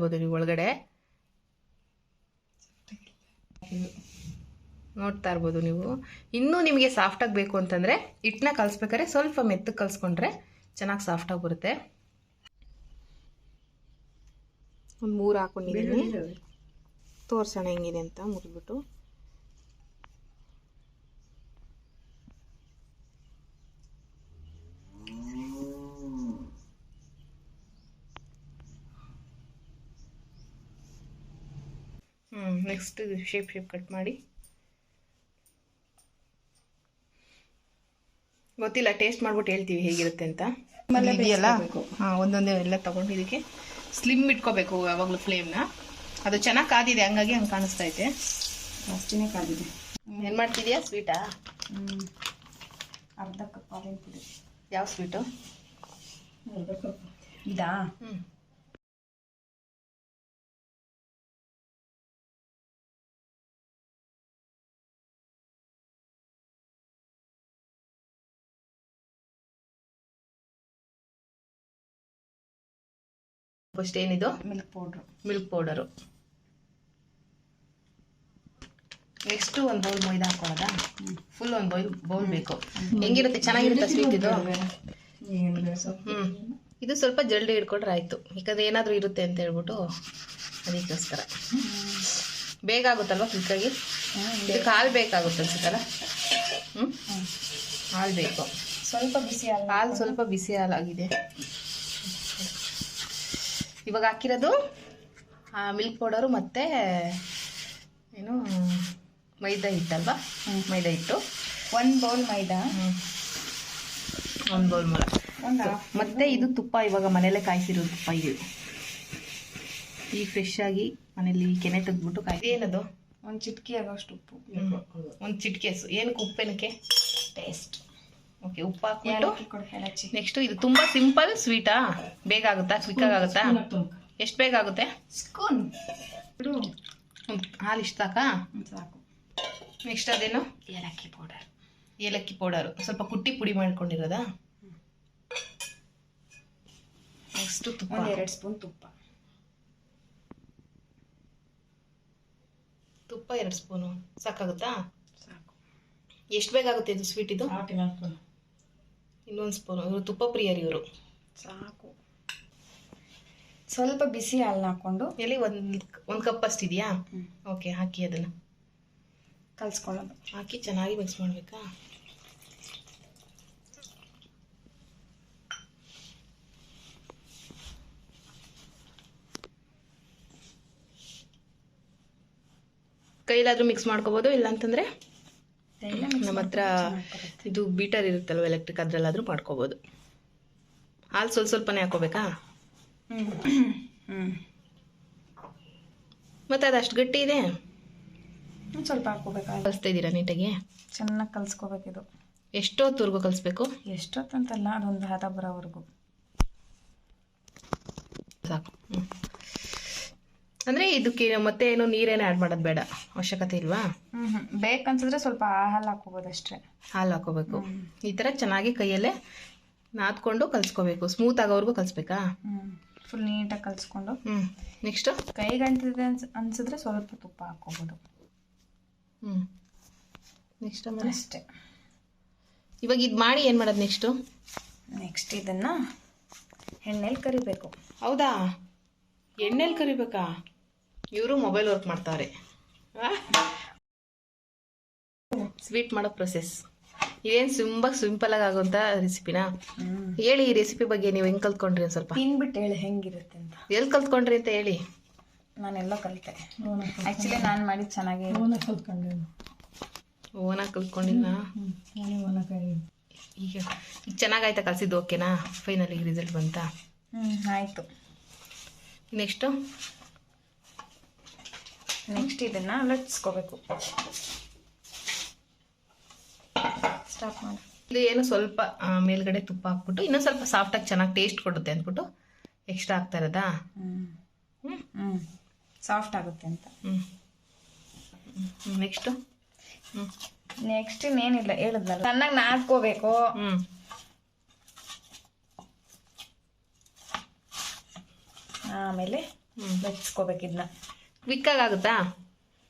ಇರ್ಬೋದು ನೀವು ಒಳಗಡೆ. ನೋಡ್ತಾ ಇರ್ಬೋದು ನೀವು. ಇನ್ನೂ ನಿಮಗೆ ಸಾಫ್ಟಾಗಿ ಬೇಕು ಅಂತಂದರೆ ಹಿಟ್ಟನ್ನ ಕಲಿಸ್ಬೇಕಾದ್ರೆ ಸ್ವಲ್ಪ ಮೆತ್ತಗೆ ಕಲಿಸ್ಕೊಂಡ್ರೆ ಚೆನ್ನಾಗಿ ಸಾಫ್ಟಾಗಿ ಬರುತ್ತೆ. ಒಂದು ಮೂರು ಹಾಕೊಂಡಿದ್ದೀನಿ. ತೋರ್ಸೋಣ ಹೆಂಗಿದೆ ಅಂತ ಮುರಿದ್ಬಿಟ್ಟು. ನೆಕ್ಸ್ಟ್ ಶೇಪ್ ಶೇಪ್ ಕಟ್ ಮಾಡಿ. ಗೊತ್ತಿಲ್ಲ ಟೇಸ್ಟ್ ಮಾಡ್ಬಿಟ್ಟು ಹೇಳ್ತೀವಿ ಹೇಗಿರುತ್ತೆ ಅಂತ. ಇದೆಯಲ್ಲ ಹಾಂ ಒಂದೊಂದೇ ಎಲ್ಲ ತಗೊಂಡು ಇದಕ್ಕೆ ಸ್ಲಿಮ್ ಇಟ್ಕೋಬೇಕು ಯಾವಾಗಲೂ ಫ್ಲೇಮ್ನ ಅದು ಚೆನ್ನಾಗಿ ಕಾದಿದೆ ಹಂಗಾಗಿ ಹಂಗೆ ಕಾಣಿಸ್ತಾ ಐತೆ. ಜಾಸ್ತಿನೇ ಕಾದಿದೆ. ಏನು ಮಾಡ್ತಿದ್ಯಾ ಸ್ವೀಟಾ ಅರ್ಧ ಕಪ್ ಹಾಲಿನ ಪುಡಿ ಯಾವ ಸ್ವೀಟು ಅರ್ಧ ಕಪ್ ಇದಾ? ಹ್ಞೂ ಫಸ್ಟ್ ಏನಿದು? Milk powder milk powder next ಒಂದು ಬೌಲ್ ಮೈದಾ ಹಾಕೊಳ್ಳೋದಾ ಫುಲ್ ಒಂದು ಬೌಲ್ ಬೌಲ್ ಬೇಕು. ಹೆಂಗಿರುತ್ತೆ? ಚೆನ್ನಾಗಿರುತ್ತೆ ಸ್ವೀಟ್ ಇದು? ಹ್ಞೂ ಇದು ಸ್ವಲ್ಪ ಜಲ್ದಿ ಹಿಡ್ಕೊಂಡ್ರೆ ಆಯಿತು. ಯಾಕಂದ್ರೆ ಏನಾದರೂ ಇರುತ್ತೆ ಅಂತ ಹೇಳ್ಬಿಟ್ಟು ಅದಕ್ಕೋಸ್ಕರ. ಬೇಗ ಆಗುತ್ತಲ್ವ ಕ್ವಿಕ್ಕಾಗಿ ಇದಕ್ಕೆ ಹಾಲು ಬೇಕಾಗುತ್ತೆ ಅನ್ಸುತ್ತಲ್ಲ? ಹ್ಞೂ ಹಾಲು ಬೇಕು. ಸ್ವಲ್ಪ ಬಿಸಿ ಹಾಲು ಹಾಲು ಸ್ವಲ್ಪ ಬಿಸಿ ಹಾಲಾಗಿದೆ. ಇವಾಗ ಹಾಕಿರೋದು ಮಿಲ್ಕ್ ಪೌಡರು ಮತ್ತು ಏನು ಮೈದಾ ಹಿಟ್ಟಲ್ವಾ? ಮೈದಾ ಹಿಟ್ಟು. ಒಂದು ಬೌಲ್ ಮೈದಾ? ಒಂದು ಬೌಲ್ ಮೂಲ. ಒಂದು? ಮತ್ತೆ ಇದು ತುಪ್ಪ ಇವಾಗ ಮನೇಲೆ ಕಾಯಿಸಿರೋ ತುಪ್ಪ ಇದು. ಈ ಫ್ರೆಶ್ ಆಗಿ ಮನೇಲಿ ಕೆನೆ ತೆಗೆದ್ಬಿಟ್ಟು ಕಾಯಿ ಏನದು ಒಂದು ಚಿಟಕಿ ಆಗೋಷ್ಟು ಉಪ್ಪು. ಒಂದು ಹಸು ಏನಕ್ಕೆ ಉಪ್ಪೇನಕ್ಕೆ? ಟೇಸ್ಟ್ ಓಕೆ ಉಪ್ಪು ಹಾಕ್ಬಿಟ್ಟು ನೆಕ್ಸ್ಟ್ ಇದು ತುಂಬಾ ಸಿಂಪಲ್ ಸ್ವೀಟಾ ಬೇಗ ಆಗುತ್ತಾ? ಕ್ವಿಕ್ ಆಗುತ್ತಾ? ಎಷ್ಟು ಬೇಗ ಆಗುತ್ತೆ? ಸ್ಪೂನ್. ಹಾಲು ಇಷ್ಟ ಸಾಕಾ ಸಾಕು. ನೆಕ್ಸ್ಟ್ ಅದೇನು? ಏಲಕ್ಕಿ ಪೌಡರ್. ಏಲಕ್ಕಿ ಪೌಡರ್. ಸ್ವಲ್ಪ ಕುಟ್ಟಿ ಪುಡಿ ಮಾಡ್ಕೊಂಡಿರೋದಾ? ನೆಕ್ಸ್ಟ್ ತುಪ್ಪ. ಎರಡು ಸ್ಪೂನ್ ತುಪ್ಪ. ತುಪ್ಪ ಎರಡು ಸ್ಪೂನು. ಸಾಕಾಗುತ್ತಾ? ಸಾಕು. ಎಷ್ಟು ಬೇಗ ಆಗುತ್ತೆ ಇದು ಸ್ವೀಟ್ ಇದು? ಇನ್ನೊಂದು ಸ್ಪೂನು ಇವರು ತುಪ್ಪ ಪ್ರಿಯರು ಇವರು. ಸಾಕು. ಸ್ವಲ್ಪ ಬಿಸಿ ಹಾಲನ್ನ ಹಾಕೊಂಡು ಎಲ್ಲಿ ಒಂದು ಒಂದು ಕಪ್ ಅಷ್ಟಿದೆಯಾ. ಓಕೆ ಹಾಕಿ ಅದನ್ನು. ಕಲ್ಸ್ಕೊಳ್ಳೋದು. ಹಾಕಿ ಚೆನ್ನಾಗಿ ಮಿಕ್ಸ್ ಮಾಡಬೇಕಾ? ಕೈಲಾದರೂ ಮಿಕ್ಸ್ ಮಾಡ್ಕೋಬೋದು ಇಲ್ಲ ಅಂತಂದ್ರೆ ಎಲ್ಲ ನಮ್ಮ ಹತ್ರ ಇದು ಬೀಟರ್ ಇರುತ್ತಲ್ವ ಎಲೆಕ್ಟ್ರಿಕ್ ಅದ್ರಲ್ಲಾದ್ರೂ ಮಾಡ್ಕೋಬೋದು. ಹಾಲು ಸ್ವಲ್ಪ ಸ್ವಲ್ಪನೇ ಹಾಕೋಬೇಕಾ? ಹ್ಞೂ ಹ್ಞೂ ಮತ್ತೆ ಅದು ಅಷ್ಟು ಗಟ್ಟಿ ಇದೆ? ಸ್ವಲ್ಪ ಹಾಕೋಬೇಕಾ ಕಲಿಸ್ತಾ ಇದ್ದೀರಾ ನೀಟಾಗಿ? ಚೆನ್ನಾಗಿ ಕಲ್ಸ್ಕೋಬೇಕಿದು ಎಷ್ಟೊತ್ತವರೆಗೂ ಕಲಿಸ್ಬೇಕು? ಎಷ್ಟೊತ್ತಂತಲ್ಲ ಅದೊಂದು ಹದ ಬರೋವರೆಗೂ. ಸಾಕು. ಹ್ಮ್. ಅಂದ್ರೆ ಇದಕ್ಕೆ ಮತ್ತೆ ಏನು ನೀರೇನು ಆ್ಯಡ್ ಮಾಡೋದು ಬೇಡ. ಅವಶ್ಯಕತೆ ಇಲ್ವಾ? ಬೇಕನ್ಸಿದ್ರೆ ಸ್ವಲ್ಪ ಹಾಲು ಹಾಕೋಬಹುದು ಅಷ್ಟೇ. ಹಾಲು ಹಾಕೋಬೇಕು ಈ ಥರ ಚೆನ್ನಾಗಿ ಕೈಯಲ್ಲೇ ನಾದ್ಕೊಂಡು ಕಲಿಸ್ಕೋಬೇಕು. ಸ್ಮೂತ್ ಆಗೋವರೆಗೂ ಕಲಿಸ್ಬೇಕಾ? ಫುಲ್ ನೀಟಾಗಿ ಕಲಿಸ್ಕೊಂಡು. ಹ್ಞೂ ನೆಕ್ಸ್ಟು ಕೈಗೆ ಅಂಟಿದೆ ಅನ್ಸ್ ಅನ್ಸಿದ್ರೆ ಸ್ವಲ್ಪ ತುಪ್ಪ ಹಾಕೋಬಹುದು ಹ್ಞೂ ನೆಕ್ಸ್ಟ್ ಆಮೇಲೆ? ಅಷ್ಟೇ. ಇವಾಗ ಇದು ಮಾಡಿ ಏನು ಮಾಡೋದು ನೆಕ್ಸ್ಟು ನೆಕ್ಸ್ಟ್ ಇದನ್ನು ಎಣ್ಣೆಲಿ ಕರಿಬೇಕು. ಹೌದಾ? ಎಣ್ಣೆಲಿ ಕರಿಬೇಕಾ? ಇವರು ಮೊಬೈಲ್ ವರ್ಕ್ ಮಾಡ್ತಾರೆ. ಸ್ವೀಟ್ ಮಾಡೋ ಪ್ರೊಸೆಸ್ ಇದೇನು ತುಂಬ ಸಿಂಪಲ್ ಆಗುವಂಥ ರೆಸಿಪಿನಾ ಹ್ಞೂ ಹೇಳಿ ಈ ರೆಸಿಪಿ ಬಗ್ಗೆ ನೀವು ಹೆಂಗೆ ಕಲ್ತ್ಕೊಂಡ್ರಿ ಒಂದು ಸ್ವಲ್ಪ. ತಿನ್ಬಿಟ್ಟು ಹೇಳಿ ಹೆಂಗಿರುತ್ತೆ ಅಂತ. ಎಲ್ಲಿ ಕಲ್ತ್ಕೊಂಡ್ರಿ ಅಂತ ಹೇಳಿ. ನಾನೆಲ್ಲ ಕಲಿತೆ. ಆ್ಯಕ್ಚುಲಿ ನಾನು ಮಾಡಿದ್ದು ಚೆನ್ನಾಗಿ ಓನಾ ಓನಾಗಿ ಓನ ಈಗ ಈಗ ಚೆನ್ನಾಗಾಯ್ತಾ ಕಲ್ಸಿದ್ದು ಓಕೆನಾ ಫೈನಲ್ ಈಗ ರಿಸಲ್ಟ್ ಬಂತಾ? ಹ್ಞೂ ಆಯಿತು. ನೆಕ್ಸ್ಟು ನೆಕ್ಸ್ಟ್ ಇದನ್ನು ಲಟ್ಸ್ಕೋಬೇಕು. ಸ್ಟಾಪ್ ಮಾಡಿ. ಇದು ಏನು ಸ್ವಲ್ಪ ಮೇಲ್ಗಡೆ ತುಪ್ಪ ಹಾಕ್ಬಿಟ್ಟು ಇನ್ನೊಂದು ಸ್ವಲ್ಪ ಸಾಫ್ಟಾಗಿ ಚೆನ್ನಾಗಿ ಟೇಸ್ಟ್ ಕೊಡುತ್ತೆ ಅಂದ್ಬಿಟ್ಟು ಎಕ್ಸ್ಟ್ರಾ ಹಾಕ್ತಾ ಇರೋದಾ? ಹ್ಞೂ ಸಾಫ್ಟ್ ಆಗುತ್ತೆ ಅಂತ. ಹ್ಞೂ ನೆಕ್ಸ್ಟು ಹ್ಞೂ ನೆಕ್ಸ್ಟ್ ಇನ್ನೇನಿಲ್ಲ ಹೇಳಿದ್ನಲ್ಲ. ಚೆನ್ನಾಗಿ ನಾದ್ಕೋಬೇಕು. ಹ್ಞೂ ಆಮೇಲೆ ಹ್ಞೂ ಬೆಚ್ಕೋಬೇಕು ಇದನ್ನ ಕ್ವಿಕ್ಕಾಗಿ ಆಗುತ್ತಾ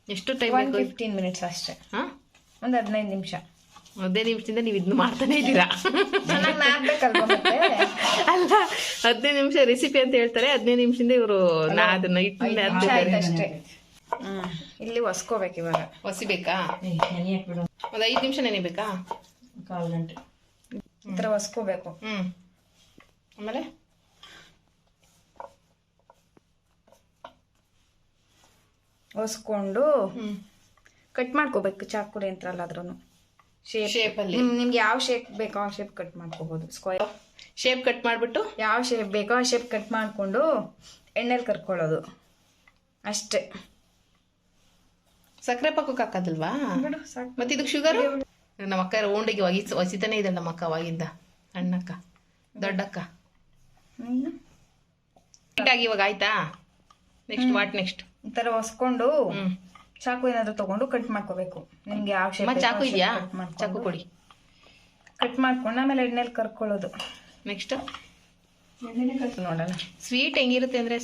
ಎಷ್ಟು ಟೈಮ್ ಒನ್ ಬೇಕು ಫಿಫ್ಟೀನ್ ಮಿನಿಟ್ಸ್ ಅಷ್ಟೇ. ಹಾಂ? ಒಂದು ಹದಿನೈದು ನಿಮಿಷ. ಹದಿನೈದು ನಿಮಿಷದಿಂದ ನೀವು ಇದನ್ನ ಮಾಡ್ತಾನೆ ಇದ್ದೀರಾ? ಚೆನ್ನಾಗಿ ನಾದ್ಬೇಕಲ್ವಾ ಮತ್ತೆ? ಅಲ್ಲ ಹದಿನೈದು ನಿಮಿಷ ರೆಸಿಪಿ ಅಂತ ಹೇಳ್ತಾರೆ ಹದಿನೈದು ನಿಮಿಷದಿಂದ ಇವರು ನಾ ಅದನ್ನ ಹಿಟ್ಟಿನ ನಿಮಿಷ ಆಯ್ತು ಅಷ್ಟೇ. ಹ್ಮ್ ಇಲ್ಲಿ ಒಸ್ಕೋಬೇಕು ಇವಾಗ. ಹೊಸಿಬೇಕಾ ಒಂದು ಐದು ನಿಮಿಷ ನೆನಿಬೇಕಾ? ಕಾಲು ಗಂಟೆ. ಈ ಥರ ಒಸ್ಕೋಬೇಕು. ಹ್ಮ್. ಆಮೇಲೆ? ಒಸ್ಕೊಂಡು ಕಟ್ ಮಾಡ್ಕೋಬೇಕು ಚಾಕು ಯಂತ್ರ ಅದ್ರೂ ಶೇಪ್ ಶೇಪ್ ಅಲ್ಲಿ. ನಿಮ್ ನಿಮ್ಗೆ ಯಾವ ಶೇಪ್ ಬೇಕೋ ಆ ಶೇಪ್ ಕಟ್ ಮಾಡ್ಕೋಬಹುದು ಸ್ಕ್ವೇರ್ ಶೇಪ್ ಕಟ್ ಮಾಡ್ಬಿಟ್ಟು? ಯಾವ ಶೇಪ್ ಬೇಕೋ ಆ ಶೇಪ್ ಕಟ್ ಮಾಡಿಕೊಂಡು ಎಣ್ಣೆಲಿ ಕರ್ಕೊಳ್ಳೋದು. ಅಷ್ಟೇ. ಸಕ್ಕರೆ ಪಾಕಕ್ಕೆ ಹಾಕೋದಲ್ವಾ? ಮತ್ತೆ ಇದಕ್ಕೆ ಶುಗರ್ ನಮ್ಮ ಅಕ್ಕ ಓಂಡಿಗೆ ಒಗಿಸ್ ಒಸಿತಾನೆ ಇದೆ ನಮ್ಮ ಅಕ್ಕ ಅವಾಗಿಂದ ಅಣ್ಣಕ್ಕ ದೊಡ್ಡಕ್ಕ. ಇವಾಗ ಆಯ್ತಾ? ನೆಕ್ಸ್ಟ್ ವಾಟ್ ನೆಕ್ಸ್ಟ್ ಈ ತರ ಒಸ್ಕೊಂಡು ಹ್ಮ್. ಚಾಕು ಏನಾದ್ರು ತಗೊಂಡು ಕಟ್ ಮಾಡ್ಕೋಬೇಕು. ನಿಮ್ಗೆ ಯಾವ ಶೇಪ್ ಚಾಕು ಇದೆಯಾ? ಚಾಕು ಕೊಡಿ. ಕಟ್ ಮಾಡ್ಕೊಂಡು ಆಮೇಲೆ ಎಣ್ಣೆಲಿ ಕರ್ಕೊಳ್ಳೋದು. ನೆಕ್ಸ್ಟ್ ನೋಡೋಣ ಸ್ವೀಟ್ ಹೆಂಗಿರುತ್ತೆ ಅಂದ್ರೆ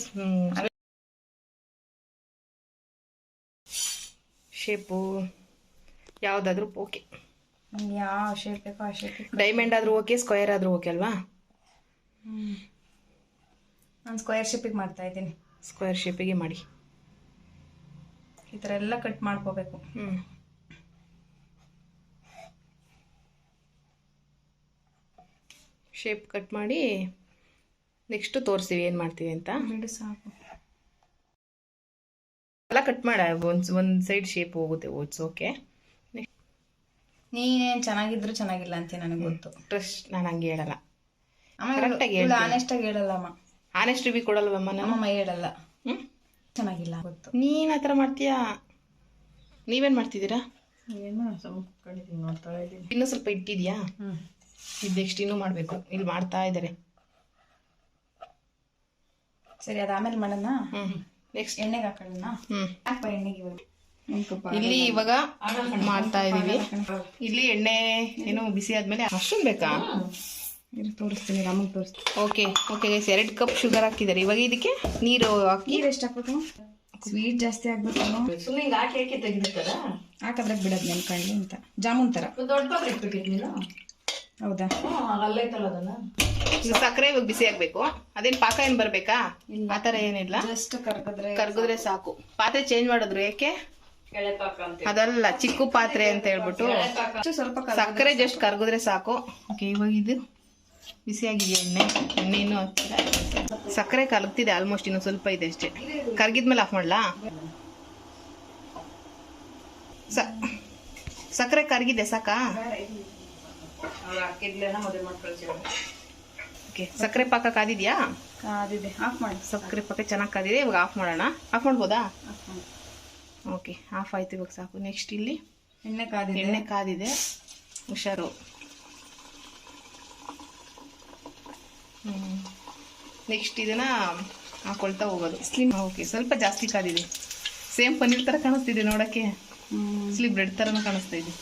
ಶೇಪು ಯಾವ್ದಾದ್ರು ಓಕೆ ನಿಮ್ಗೆ ಯಾವ ಶೇಪ್ ಬೇಕೋ ಆ ಶೇಪ್ ಡೈಮಂಡ್ ಆದ್ರೂ ಓಕೆ ಸ್ಕ್ವೇರ್ ಆದ್ರೂ ಓಕೆ ಅಲ್ವಾ? ನಾನು ಸ್ಕ್ವೇರ್ ಶೇಪಿಗೆ ಮಾಡ್ತಾ ಇದ್ದೀನಿ. ಸ್ಕ್ವೇರ್ ಶೇಪಿಗೆ ಮಾಡಿ. ಈ ಥರ ಎಲ್ಲ ಕಟ್ ಮಾಡ್ಕೋಬೇಕು. ಹ್ಮ್. ಶೇಪ್ ಕಟ್ ಮಾಡಿ ನೆಕ್ಸ್ಟ್ ತೋರಿಸ್ತೀವಿ ಏನು ಮಾಡ್ತೀವಿ ಅಂತ? ಬಿಡು ಸಾಕು. ಎಲ್ಲ ಕಟ್ ಮಾಡ ಒಂದು ಒಂದು ಸೈಡ್ ಶೇಪ್ ಹೋಗುತ್ತೆ ಓಟ್ಸ್ ಓಕೆ ನೀನೇನ್ ಚೆನ್ನಾಗಿದ್ರು ಚೆನ್ನಾಗಿಲ್ಲ ಅಂತ ನನಗೆ ಗೊತ್ತು. ಟ್ರಸ್ಟ್ ನಾನು ಹಂಗೆ ಹೇಳಲ್ಲ. ಆಮೇಲೆ Correct ಆಗಿ ಆನೆಸ್ಟ್ ಆಗಿ ಹೇಳಲ್ಲಮ್ಮ ಆನೆಸ್ಟ್ ರಿವ್ಯೂ ಕೊಡಲ್ವಮ್ಮ ನಮ್ಮ ನಮ್ಮಮ್ಮ ಹೇಳಲ್ಲ. ಚೆನ್ನಾಗಿಲ್ಲ ಗೊತ್ತು. ನೀನ್ ಆ ಥರ ಮಾಡ್ತೀಯಾ? ನೀವೇನು ಮಾಡ್ತಿದ್ದೀರಾ? ಏನು ನೋಡ್ತಾ ಇದ್ದೀನಿ. ಇನ್ನೂ ಸ್ವಲ್ಪ ಇಟ್ಟಿದ್ಯಾ? ಇದು ನೆಕ್ಸ್ಟ್ ಇನ್ನೂ ಮಾಡಬೇಕು. ಇಲ್ಲಿ ಮಾಡ್ತಾ ಇದ್ದಾರೆ. ಸರಿ ಅದಾದ್ಮೇಲೆ ಮಾಡೋಣ? ಹ್ಮ್ ನೆಕ್ಸ್ಟ್ ಎಣ್ಣೆಗೆ ಹಾಕೊಳ್ಳೋಣ? ಎಣ್ಣೆಗೆ ಇವಾಗ. ಇಲ್ಲಿ ಇವಾಗ ಮಾಡ್ತಾ ಇದೀವಿ. ಇಲ್ಲಿ ಎಣ್ಣೆ ಏನು ಬಿಸಿ ಆದ್ಮೇಲೆ ಅಷ್ಟೊಂದು ಬೇಕಾ? ಇರು, ತೋರಿಸ್ತೀನಿ ರಾಮಗೆ ತೋರಿಸ್ತೀನಿ. ಓಕೆ ಓಕೆ ಗೈಸ್ ಎರಡು ಕಪ್ ಶುಗರ್ ಹಾಕಿದ್ದಾರೆ. ಇವಾಗ ಇದಕ್ಕೆ ನೀರು ಹಾಕಿ. ನೀರು ಎಷ್ಟು ಹಾಕ್ಬೇಕು? ಸ್ವೀಟ್ ಜಾಸ್ತಿ ಆಗ್ಬೇಕು ಸುಮ್ಮನೆ ಹಿಂಗೆ ಹಾಕಿ ಹಾಕಿ ತೆಗಿತಾರ ಹಾಕದ್ರೆ ಬಿಡೋದು ನೆನ್ಕೊಳ್ಳಿ ಅಂತ. ಜಾಮೂನ್ ಥರ ದೊಡ್ಡ ಪಾತ್ರೆ ಇಟ್ಬೇಕಿತ್ತು ನೀನು? ಹೌದಾ? ಅಲ್ಲೈತಲ್ಲ ಅದನ್ನ? ಸಕ್ಕರೆ ಇವಾಗ ಬಿಸಿ ಆಗ್ಬೇಕು. ಅದೇನ್ ಪಾಕ ಏನ್ ಬರ್ಬೇಕಾ? ಆ ಥರ ಏನಿಲ್ಲ. ಜಸ್ಟ್ ಕರ್ಗದ್ರೆ ಕರ್ಗಿದ್ರೆ ಸಾಕು. ಪಾತ್ರೆ ಚೇಂಜ್ ಮಾಡಿದ್ರು ಯಾಕೆ ಅಂತ ಅದಲ್ಲ ಚಿಕ್ಕು ಪಾತ್ರೆ ಅಂತ ಹೇಳ್ಬಿಟ್ಟು. ಸ್ವಲ್ಪ ಸಕ್ಕರೆ ಜಸ್ಟ್ ಕರ್ಗಿದ್ರೆ ಸಾಕು. ಓಕೆ ಇವಾಗ ಇದು ಬಿಸಿಯಾಗಿದೆಯಾ ಎಣ್ಣೆ? ಎಣ್ಣೆನೂ ಇನ್ನೂ ಹಾಕ್ತಿಲ್ಲ ಸಕ್ಕರೆ ಕಲಗ್ತಿದೆ ಆಲ್ಮೋಸ್ಟ್ ಇನ್ನು ಸ್ವಲ್ಪ ಇದೆ ಅಷ್ಟೇ. ಕರ್ಗಿದ್ಮೇಲೆ ಆಫ್ ಮಾಡಲಾ? ಸ- ಸಕ್ಕರೆ ಕರ್ಗಿದೆ ಸಾಕಾ? ಓಕೆ ಸಕ್ಕರೆ ಪಾಕ ಕಾದಿದ್ಯಾ? ಆಫ್ ಮಾಡಿ. ಸಕ್ಕರೆ ಪಾಕ ಚೆನ್ನಾಗಿ ಕಾದಿದೆ ಇವಾಗ ಆಫ್ ಮಾಡೋಣ. ಆಫ್ ಮಾಡ್ಬೋದಾ? ಓಕೆ ಆಫ್ ಆಯ್ತು ಇವಾಗ ಸಾಕು. ನೆಕ್ಸ್ಟ್ ಇಲ್ಲಿ? ಎಣ್ಣೆ ಕಾದಿದೆ. ಎಣ್ಣೆ ಕಾದಿದೆ. ಹುಷಾರು. ನೆಕ್ಸ್ಟ್ ಇದನ್ನ ಹಾಕೊಳ್ತಾ ಹೋಗೋದು. ಸ್ಲಿಮ್ ಓಕೆ ಸ್ವಲ್ಪ ಜಾಸ್ತಿ ಕಾದಿದೆ. ಸೇಮ್ ಪನ್ನೀರ್ ಥರ ಕಾಣಿಸ್ತಿದೆ ನೋಡಕ್ಕೆ. ಹ್ಮ್. ಸ್ಲಿ ಬ್ರೆಡ್ ಥರನೂ ಕಾಣಿಸ್ತಾ ಇದೆ.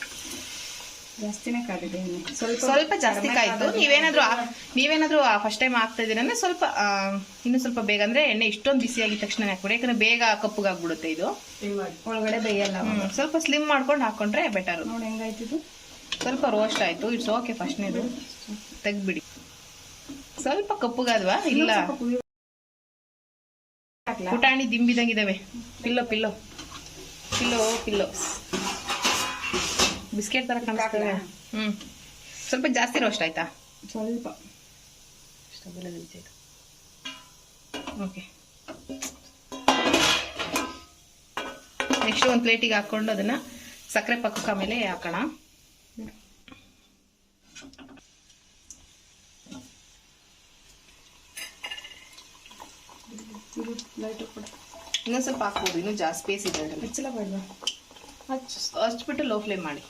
ಜಾಸ್ತಿನೇ ಕಾದಿದೆ ಸ್ವಲ್ಪ ಸ್ವಲ್ಪ ಜಾಸ್ತಿ ಕಾಯ್ತು. ನೀವೇನಾದ್ರು ನೀವೇನಾದ್ರೂ ಫಸ್ಟ್ ಟೈಮ್ ಆಗ್ತಾ ಇದೀರಂದ್ರೆ ಸ್ವಲ್ಪ ಇನ್ನೂ ಸ್ವಲ್ಪ ಬೇಗ ಅಂದ್ರೆ ಎಣ್ಣೆ ಇಷ್ಟೊಂದು ಬಿಸಿ ಆಗಿದ ತಕ್ಷಣ ಹಾಕ್ಬಿಡಿ. ಯಾಕಂದ್ರೆ ಬೇಗ ಕಪ್ಪುಗಾಗ್ಬಿಡುತ್ತೆ ಇದು. ಒಳಗಡೆ ಬೇಯಲ್ಲ ಸ್ವಲ್ಪ ಸ್ಲಿಮ್ ಮಾಡ್ಕೊಂಡು ಹಾಕೊಂಡ್ರೆ ಬೆಟರ್ ನೋಡಿ ಹೆಂಗಾಯ್ತಿದು ಸ್ವಲ್ಪ ರೋಸ್ಟ್ ಆಯ್ತು. ಇಟ್ಸ್ ಓಕೆ ಫಸ್ಟ್ನೇದು ತೆಗ್ದ್ಬಿಡಿ. ಸ್ವಲ್ಪ ಕಪ್ಪುಗಾದ್ವಾ ಇಲ್ಲ. ಪುಟಾಣಿ ದಿಂಬಿದಂಗಿದಾವೆ. Pillow pillow. Pillow pillow. Biscuit ತರ ಕಾಣಿಸ್ತವೆ ಹ್ಮ್. ಸ್ವಲ್ಪ ಜಾಸ್ತಿ ರೋಸ್ಟ್ ಆಯ್ತಾ? ಸ್ವಲ್ಪ. ಓಕೆ. ನೆಕ್ಸ್ಟ್ ಒಂದು ಪ್ಲೇಟಿಗೆ ಹಾಕೊಂಡು ಅದನ್ನ ಸಕ್ಕರೆ ಪಕ್ಕಕ್ಕೆ ಮೇಲೆ ಹಾಕೋಣ. ಇನ್ನೊಂದು ಸ್ವಲ್ಪ ಹಾಕ್ಬೋದು ಇನ್ನೂ ಜಾಸ್ತಿ ಸ್ಪೇಸ್ ಇದೆ ಅದರಲ್ಲಿ ಹೆಚ್ಚಲ ಬೇಡವಾ? ಹಚ್ ಹಚ್ಬಿಟ್ಟು ಲೋ ಫ್ಲೇಮ್ ಮಾಡಿ.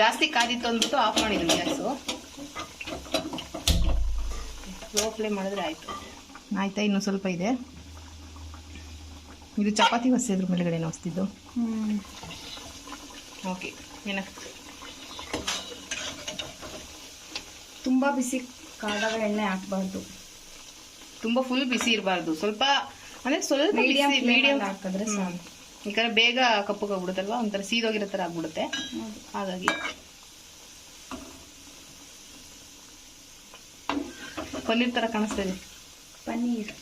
ಜಾಸ್ತಿ ಕಾದಿತ್ತು ಅಂದ್ಬಿಟ್ಟು ಆಫ್ ಮಾಡಿದ್ರು ಗ್ಯಾಸು. ಲೋ ಫ್ಲೇಮ್ ಮಾಡಿದ್ರೆ ಆಯ್ತು. ಆಯ್ತಾ ಇನ್ನೂ ಸ್ವಲ್ಪ ಇದೆ. ಇದು ಚಪಾತಿ ಹೊಸಿದ್ರ ಮೇಲುಗಡೆ ಹೊಸ್ತಿದ್ದು ಓಕೆ ಏನ ತುಂಬ ಬಿಸಿ ಕಾದಾಗ ಎಣ್ಣೆ ಹಾಕ್ಬಾರ್ದು. ತುಂಬ ಫುಲ್ ಬಿಸಿ ಇರಬಾರ್ದು. ಸ್ವಲ್ಪ ಅಂದರೆ ಸ್ವಲ್ಪ ಮೀಡಿಯಂ ಹಾಕಿದ್ರೆ ಸಾಕು. ಯಾಕಂದ್ರೆ ಬೇಗ ಕಪ್ಪಗಾಗ್ಬಿಡುತ್ತಲ್ವಾ ಒಂಥರ ಸೀದೋಗಿರೋ ಥರ ಆಗ್ಬಿಡುತ್ತೆ. ಹಾಗಾಗಿ. ಪನ್ನೀರ್ ಥರ ಕಾಣಿಸ್ತಾ ಇದೆ. ಪನ್ನೀರ್.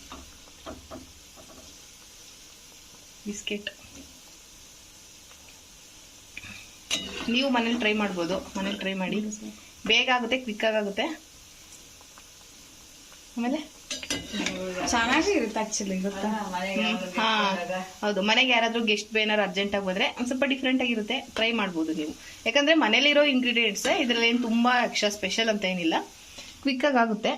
ಬಿಸ್ಕೆಟ್. ನೀವು ಮನೇಲಿ ಟ್ರೈ ಮಾಡ್ಬೋದು. ಮನೇಲಿ ಟ್ರೈ ಮಾಡಿ. ಬೇಗ ಆಗುತ್ತೆ ಕ್ವಿಕ್ ಆಗುತ್ತೆ. ಆಮೇಲೆ? ಚೆನ್ನಾಗಿ ಇರುತ್ತೆ ಆಕ್ಚುಲಿ ಗೊತ್ತಾ ಹಾ. ಹೌದು ಮನೆಗೆ ಯಾರಾದ್ರೂ ಗೆಸ್ಟ್ ಏನಾದ್ರು ಅರ್ಜೆಂಟ್ ಆಗಿ ಹೋದ್ರೆ ಒಂದ್ ಸ್ವಲ್ಪ ಡಿಫ್ರೆಂಟ್ ಆಗಿರುತ್ತೆ ಟ್ರೈ ಮಾಡ್ಬೋದು ನೀವು. ಯಾಕಂದ್ರೆ ಮನೇಲಿರೋ ಇಂಗ್ರೀಡಿಯೆಂಟ್ಸ್ ಇದ್ರಲ್ಲಿ ಏನು ತುಂಬಾ ಎಕ್ಸ್ಟ್ರಾ ಸ್ಪೆಷಲ್ ಅಂತ ಏನಿಲ್ಲ. ಕ್ವಿಕ್ ಆಗಿ ಆಗುತ್ತೆ.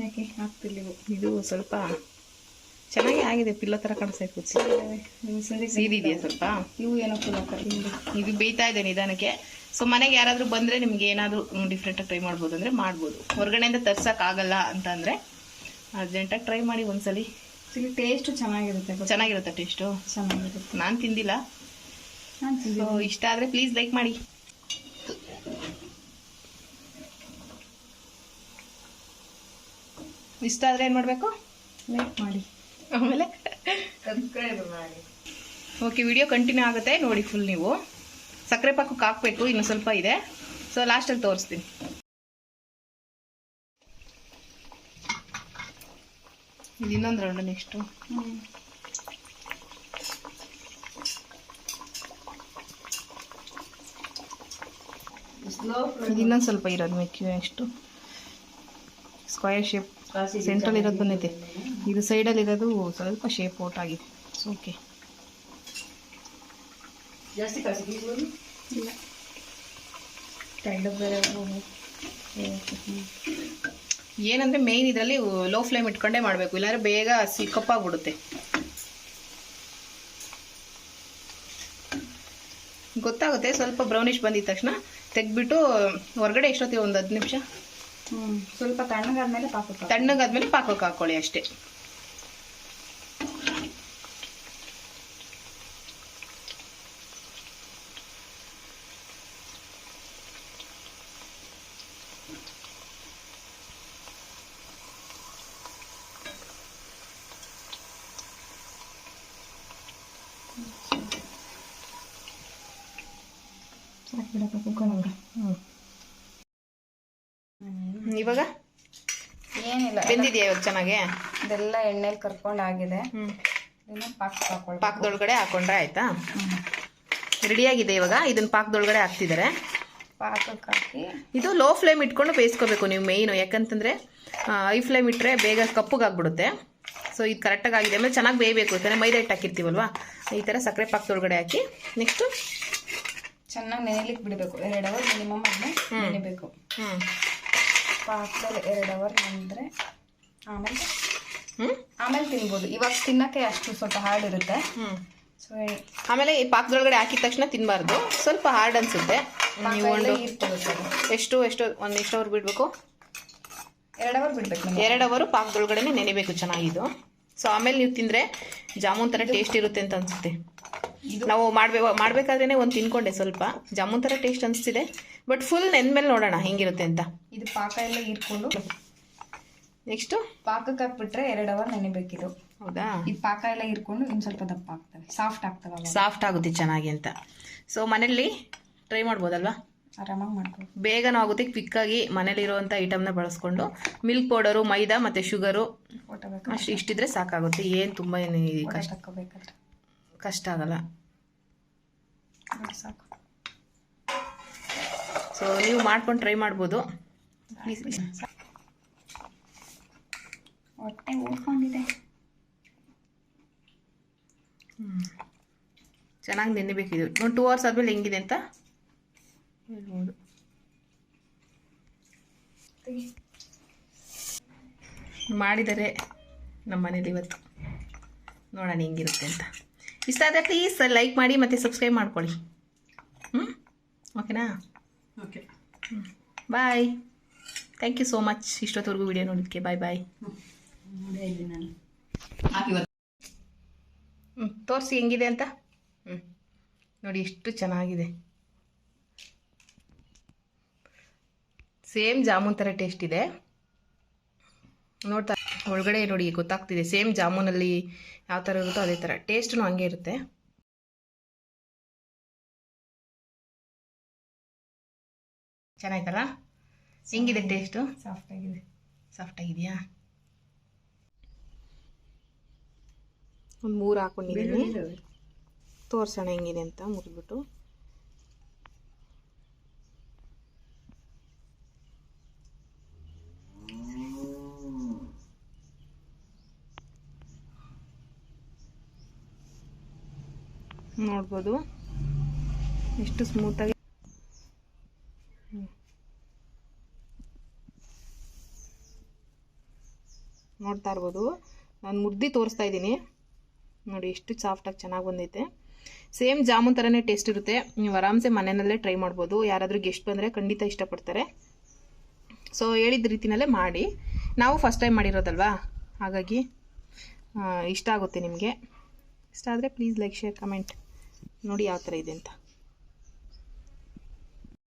ಯಾಕೆ? ಹಾಕ್ತಿಲ್ಲ ಇದು ಸ್ವಲ್ಪ ಚೆನ್ನಾಗಿ ಆಗಿದೆ ಪಿಲ್ಲೋ ತರ ಕಾಣಿಸ್ತಾ ಇತ್ತು ಇವು ಸರಿ ಸ್ವಲ್ಪ? ಇವು ಏನೋ ಪಿಲ್ಲೋ ಇದು ಬೇಯ್ತಾ ಇದೆ ನಿಧಾನಕ್ಕೆ. ಸೊ ಮನೆಗೆ ಯಾರಾದರೂ ಬಂದ್ರೆ ನಿಮ್ಗೆ ಏನಾದರೂ ಡಿಫ್ರೆಂಟಾಗಿ ಟ್ರೈ ಮಾಡ್ಬೋದು ಅಂದ್ರೆ ಮಾಡ್ಬೋದು. ಹೊರಗಡೆಯಿಂದ ತರ್ಸೋಕ್ಕಾಗಲ್ಲ ಆಗಲ್ಲ ಅಂತ ಅಂದ್ರೆ ಅರ್ಜೆಂಟಾಗಿ ಟ್ರೈ ಮಾಡಿ ಒಂದ್ಸಲಿ. ಟೇಸ್ಟ್ ಚೆನ್ನಾಗಿರುತ್ತೆ ಚೆನ್ನಾಗಿರುತ್ತೆ ಟೇಸ್ಟು ಚೆನ್ನಾಗಿರುತ್ತೆ. ನಾನು ತಿಂದಿಲ್ಲ. ನಾನು ಸೊ ಇಷ್ಟ ಆದ್ರೆ ಪ್ಲೀಸ್ ಲೈಕ್ ಮಾಡಿ. ಇಷ್ಟ ಆದ್ರೆ ಏನು ಮಾಡಬೇಕು? ಲೈಕ್ ಮಾಡಿ. ಆಮೇಲೆ? ಓಕೆ ವಿಡಿಯೋ ಕಂಟಿನ್ಯೂ ಆಗುತ್ತೆ. ನೋಡಿ ಫುಲ್ ನೀವು. ಸಕ್ಕರೆ ಪಾಕಕ್ಕೆ ಹಾಕ್ಬೇಕು ಇನ್ನು ಸ್ವಲ್ಪ ಇದೆ. ಸೊ ಲಾಸ್ಟಲ್ಲಿ ತೋರಿಸ್ತೀನಿ. ಇದು ಇನ್ನೊಂದು ರೌಂಡ್ ನೆಕ್ಸ್ಟು ಇನ್ನೊಂದು ಸ್ವಲ್ಪ ಇರೋದು ಮೆಕ್ಕಿ ಎಷ್ಟು ಸ್ಕ್ವಯರ್ ಶೇಪ್ ಸೆಂಟ್ರಲ್ಲಿ ಇರೋದು ಬಂದೈತೆ ಇದು. ಸೈಡಲ್ಲಿ ಇರೋದು ಸ್ವಲ್ಪ ಶೇಪ್ ಔಟ್ ಆಗಿದೆ. ಓಕೆ ಜಾಸ್ತಿ ಕಾಸಿಗೆ ಇಲ್ಲ. ಏನಂದ್ರೆ ಮೇಯ್ನ್ ಇದರಲ್ಲಿ ಲೋ ಫ್ಲೇಮ್ ಇಟ್ಕೊಂಡೇ ಮಾಡಬೇಕು. ಇಲ್ಲಾಂದ್ರೆ ಬೇಗ ಸಿ ಕಪ್ಪಾಗ್ಬಿಡುತ್ತೆ. ಗೊತ್ತಾಗುತ್ತೆ ಸ್ವಲ್ಪ ಬ್ರೌನಿಶ್ ಬಂದಿದ ತಕ್ಷಣ ತೆಗ್ದ್ಬಿಟ್ಟು ಹೊರಗಡೆ ಎಷ್ಟೊತ್ತಿಗೆ ಒಂದು ಹತ್ತು ನಿಮಿಷ? ಸ್ವಲ್ಪ ತಣ್ಣಗಾದ್ಮೇಲೆ ಪಾಕ ತಣ್ಣಗಾದ್ಮೇಲೆ ಪಾಕಕ್ಕೆ ಹಾಕೊಳ್ಳಿ ಅಷ್ಟೇ. ಸಾಕ್ಬಿಡಪ್ಪ ಕುಕ್ಕರ್ ಹ್ಮ್. ಇವಾಗ? ಏನಿಲ್ಲ. ಬೆಂದಿದೆಯಾ ಇವಾಗ ಚೆನ್ನಾಗಿ? ಇದೆಲ್ಲ ಎಣ್ಣೆಲಿ ಕರ್ಕೊಂಡಾಗಿದೆ. ಹ್ಞೂ ಇದನ್ನ ಪಾಕ ಹಾಕೊಳ್ಬೇಕು. ಪಾಕದೊಳಗಡೆ ಹಾಕೊಂಡ್ರೆ ಆಯ್ತಾ? ರೆಡಿಯಾಗಿದೆ ಇವಾಗ? ಇದನ್ನ ಪಾಕದೊಳಗಡೆ ಹಾಕ್ತಿದ್ದಾರೆ ಪಾಕಕ್ಕೆ ಹಾಕಿ. ಇದು ಲೋ ಫ್ಲೇಮ್ ಇಟ್ಕೊಂಡು ಬೇಯಿಸ್ಕೋಬೇಕು ನೀವು ಮೇಯ್ನು ಯಾಕಂತಂದ್ರೆ ಹೈ ಫ್ಲೇಮ್ ಇಟ್ಟರೆ ಬೇಗ ಕಪ್ಪಗಾಗ್ಬಿಡುತ್ತೆ ಸೊ ಇದು ಕರೆಕ್ಟಾಗಿ ಆಗಿದೆ. ಆಮೇಲೆ ಚೆನ್ನಾಗಿ ಬೇಯಬೇಕು. ಯಾಕಂದರೆ ಮೈದಾ ಹಿಟ್ಟು ಹಾಕಿರ್ತೀವಲ್ವಾ? ಈ ಥರ ಸಕ್ಕರೆ ಪಾಕದೊಳಗಡೆ ಹಾಕಿ. ನೆಕ್ಸ್ಟು ಚೆನ್ನಾಗಿ ನೆನೆಲಿಕ್ಕೆ ಬಿಡಬೇಕು. ಎರಡು ಅವರ್ ಮಿನಿಮಮ್ ಅದನ್ನ ನೆನೆಬೇಕು. ಪಾಕದಲ್ಲಿ ಎರಡು ಅವರ್ ನೆನೆದ್ರೆ ಆಮೇಲೆ ಆಮೇಲೆ ತಿನ್ಬೋದು. ಇವಾಗ ತಿನ್ನಕ್ಕೆ ಅಷ್ಟು ಸ್ವಲ್ಪ ಹಾರ್ಡ್ ಇರುತ್ತೆ ಸೊ ಆಮೇಲೆ ಈ ಪಾಕದೊಳಗಡೆ ಹಾಕಿದ ತಕ್ಷಣ ತಿನ್ನಬಾರ್ದು ಸ್ವಲ್ಪ ಹಾರ್ಡ್ ಅನ್ಸುತ್ತೆ. ಎಷ್ಟು ಎಷ್ಟು ಒಂದು ಎಷ್ಟು ಅವರ್ ಬಿಡಬೇಕು? ಎರಡು ಅವರ್ ಬಿಡ್ಬೇಕು ಎರಡು ಅವರು ಪಾಕದೊಳಗಡೆ ನೆನೆಬೇಕು ಚೆನ್ನಾಗಿದ್ದು ಸೊ ಆಮೇಲೆ ನೀವು ತಿಂದರೆ ಜಾಮೂನ್ ಥರ ಟೇಸ್ಟ್ ಇರುತ್ತೆ ಅಂತ ಅನಿಸುತ್ತೆ. ನಾವು ಮಾಡ್ಬೇ ಮಾಡಬೇಕಾದ್ರೆ ಒಂದು ತಿನ್ಕೊಂಡೆ ಸ್ವಲ್ಪ. ಜಾಮೂನ್ ಥರ ಟೇಸ್ಟ್ ಅನಿಸ್ತಿದೆ. ಬಟ್ ಫುಲ್ ನೆನ್ಮೇಲೆ ನೋಡೋಣ ಹೆಂಗಿರುತ್ತೆ ಅಂತ. ಇದು ಪಾಕ ಎಲ್ಲ ಇಟ್ಕೊಂಡು ನೆಕ್ಸ್ಟು? ಪಾಕಕ್ಕೆ ಹಾಕ್ಬಿಟ್ರೆ ಎರಡು ಅವರ್ ನೆನೆಬೇಕಿದು. ಹೌದಾ? ಇದು ಪಾಕ ಎಲ್ಲ ಇರ್ಕೊಂಡು ಇನ್ನು ಸ್ವಲ್ಪ ದಪ್ಪ ಆಗ್ತವೆ ಸಾಫ್ಟ್ ಆಗ್ತವೆ ಸಾಫ್ಟ್ ಆಗುತ್ತೆ ಚೆನ್ನಾಗಿ ಅಂತ. ಸೊ ಮನೇಲಿ ಟ್ರೈ ಮಾಡ್ಬೋದಲ್ವಾ? ಆರಾಮಾಗಿ ಮಾಡ್ಬೋದು. ಬೇಗನೂ ಆಗುತ್ತೆ ಕ್ವಿಕ್ಕಾಗಿ ಮನೇಲಿರುವಂಥ ಐಟಮ್ನ ಬಳಸ್ಕೊಂಡು. ಮಿಲ್ಕ್ ಪೌಡರು ಮೈದಾ ಮತ್ತು ಶುಗರು ಅಷ್ಟು ಇಷ್ಟಿದ್ರೆ ಸಾಕಾಗುತ್ತೆ. ಏನು ತುಂಬ ಏನು ಕಷ್ಟ. ಕಷ್ಟ ಆಗಲ್ಲ. ಸಾಕು ಸೊ ನೀವು ಮಾಡ್ಕೊಂಡು ಟ್ರೈ ಮಾಡ್ಬೋದು. ಹೊಟ್ಟೆ ಓದ್ಕೊಂಡಿದೆ ಚೆನ್ನಾಗಿ ನೆನೆಬೇಕಿದು ಒಂದು ಟೂ ಅವರ್ಸ್ ಆದಮೇಲೆ ಹೆಂಗಿದೆ ಅಂತ? ಹೇಳ್ಬೋದು. ಮಾಡಿದರೆ ನಮ್ಮ ಮನೇಲಿ ಇವತ್ತು ನೋಡೋಣ ಹೆಂಗಿರುತ್ತೆ ಅಂತ. ಇಷ್ಟ ಆದರೆ ಪ್ಲೀಸ್ ಲೈಕ್ ಮಾಡಿ ಮತ್ತು ಸಬ್ಸ್ಕ್ರೈಬ್ ಮಾಡ್ಕೊಳ್ಳಿ. ಹ್ಞೂ ಓಕೆನಾ okay bye thank you so much ಇಷ್ಟೊತ್ತವರೆಗೂ video ನೋಡಿದ್ದಕ್ಕೆ ಬಾಯ್ ಬಾಯ್ ಹ್ಞೂ ತೋರಿಸಿ ಹೆಂಗಿದೆ ಅಂತ? ಹ್ಞೂ ನೋಡಿ ಎಷ್ಟು ಚೆನ್ನಾಗಿದೆ. ಸೇಮ್ ಜಾಮೂನ್ ಥರ ಟೇಸ್ಟ್ ಇದೆ. ನೋಡ್ತಾ ಒಳಗಡೆ ನೋಡಿ ಗೊತ್ತಾಗ್ತಿದೆ. ಸೇಮ್ ಜಾಮೂನಲ್ಲಿ ಯಾವ ಥರ ಇರುತ್ತೋ ಅದೇ ಥರ ಟೇಸ್ಟೂ ಹಂಗೆ ಇರುತ್ತೆ. ಚೆನ್ನಾಯ್ತಲ್ಲ ಹೆಂಗಿದೆ ಟೇಸ್ಟು? ಸಾಫ್ಟ್ ಆಗಿದೆ. ಸಾಫ್ಟ್ ಆಗಿದೆಯಾ? ಒಂದು ಮೂರು ಹಾಕೊಂಡಿದ್ದೀನಿ ತೋರ್ಸೋಣ ಹೆಂಗಿದೆ ಅಂತ ಮುರಿದ್ಬಿಟ್ಟು. ನೋಡ್ಬೋದು. ಎಷ್ಟು ಸ್ಮೂತಾಗಿ ನೋಡ್ತಾ ಇರ್ಬೋದು. ನಾನು ಮುರ್ದಿ ತೋರಿಸ್ತಾ ಇದ್ದೀನಿ. ನೋಡಿ, ಎಷ್ಟು ಸಾಫ್ಟಾಗಿ ಚೆನ್ನಾಗಿ ಬಂದೈತೆ. ಸೇಮ್ ಜಾಮೂನ್ ಥರನೇ ಟೇಸ್ಟ್ ಇರುತ್ತೆ. ನೀವು ಆರಾಮ್ಸೆ ಮನೆಯಲ್ಲೇ ಟ್ರೈ ಮಾಡ್ಬೋದು. ಯಾರಾದರೂ ಗೆಸ್ಟ್ ಬಂದರೆ ಖಂಡಿತ ಇಷ್ಟಪಡ್ತಾರೆ. ಸೊ ಹೇಳಿದ ರೀತಿನಲ್ಲೇ ಮಾಡಿ. ನಾವು ಫಸ್ಟ್ ಟೈಮ್ ಮಾಡಿರೋದಲ್ವಾ? ಹಾಗಾಗಿ ಇಷ್ಟ ಆಗುತ್ತೆ ನಿಮಗೆ. ಇಷ್ಟ ಆದರೆ ಪ್ಲೀಸ್ ಲೈಕ್ ಶೇರ್ ಕಮೆಂಟ್ ನೋಡಿ ಯಾವ ಥರ ಇದೆ ಅಂತ.